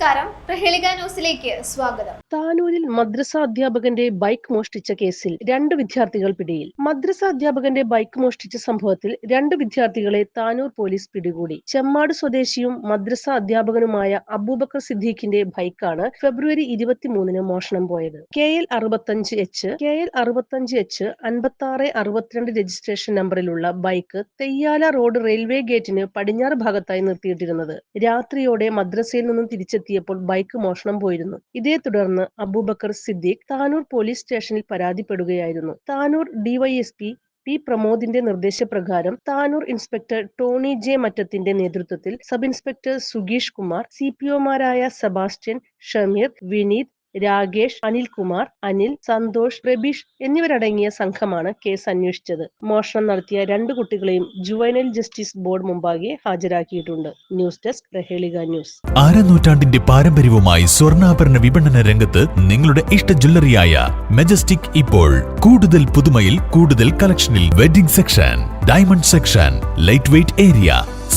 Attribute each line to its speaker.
Speaker 1: നമസ്കാരം. പ്രഹേളിക ന്യൂസിലേക്ക് സ്വാഗതം.
Speaker 2: താനൂരിൽ മദ്രസ അധ്യാപകന്റെ ബൈക്ക് മോഷ്ടിച്ച കേസിൽ രണ്ട് വിദ്യാർത്ഥികൾ പിടിയിൽ മദ്രസ അധ്യാപകന്റെ ബൈക്ക് മോഷ്ടിച്ച സംഭവത്തിൽ രണ്ട് വിദ്യാർത്ഥികളെ താനൂർ പോലീസ് പിടികൂടി. ചെമ്മാട് സ്വദേശിയും മദ്രസ അധ്യാപകനുമായ അബൂബക്കർ സിദ്ദീഖിന്റെ ബൈക്കാണ് ഫെബ്രുവരി ഇരുപത്തിമൂന്നിന് മോഷണം പോയത്. കെ എൽ അറുപത്തഞ്ച് എച്ച് കെ എൽ അറുപത്തഞ്ച് എച്ച് അൻപത്തി ആറ് അറുപത്തിരണ്ട് രജിസ്ട്രേഷൻ നമ്പറിലുള്ള ബൈക്ക് തെയ്യാല റോഡ് റെയിൽവേ ഗേറ്റിന് പടിഞ്ഞാറ് ഭാഗത്തായി നിർത്തിയിട്ടിരുന്നത്. രാത്രിയോടെ മദ്രസയിൽ നിന്നും തിരിച്ചെത്തിയപ്പോൾ ബൈക്ക് മോഷണം പോയിരുന്നു. ഇതേ തുടർന്ന് അബൂബക്കർ സിദ്ദീഖ് താനൂർ പോലീസ് സ്റ്റേഷനിൽ പരാതിപ്പെടുകയായിരുന്നു. താനൂർ ഡിവൈഎസ്പി പി പ്രമോദിന്റെ നിർദ്ദേശപ്രകാരം താനൂർ ഇൻസ്പെക്ടർ ടോണി ജെ മറ്റത്തിന്റെ നേതൃത്വത്തിൽ സബ് ഇൻസ്പെക്ടർ സുഗീഷ് കുമാർ സി പി ഒമാരായ സെബാസ്റ്റ്യൻ ഷമീർ വിനീത് രാകേഷ് അനിൽകുമാർ അനിൽ സന്തോഷ് പ്രബീഷ് എന്നിവരടങ്ങിയ സംഘമാണ് കേസ് അന്വേഷിച്ചത്. മോഷണം നടത്തിയ രണ്ടു കുട്ടികളെയും ജുവൈനൽ ജസ്റ്റിസ് ബോർഡ് മുമ്പാകെ ഹാജരാക്കിയിട്ടുണ്ട്. News desk Prahelika news.
Speaker 3: ആരനൂറ്റാണ്ടിന്റെ പാരമ്പര്യവുമായി സ്വർണാഭരണ വിപണന രംഗത്ത് നിങ്ങളുടെ ഇഷ്ട ജ്വല്ലറിയായ മെജസ്റ്റിക് ഇപ്പോൾ. കൂടുതൽ പുതുമയിൽ കൂടുതൽ കളക്ഷനിൽ wedding section diamond section light weight area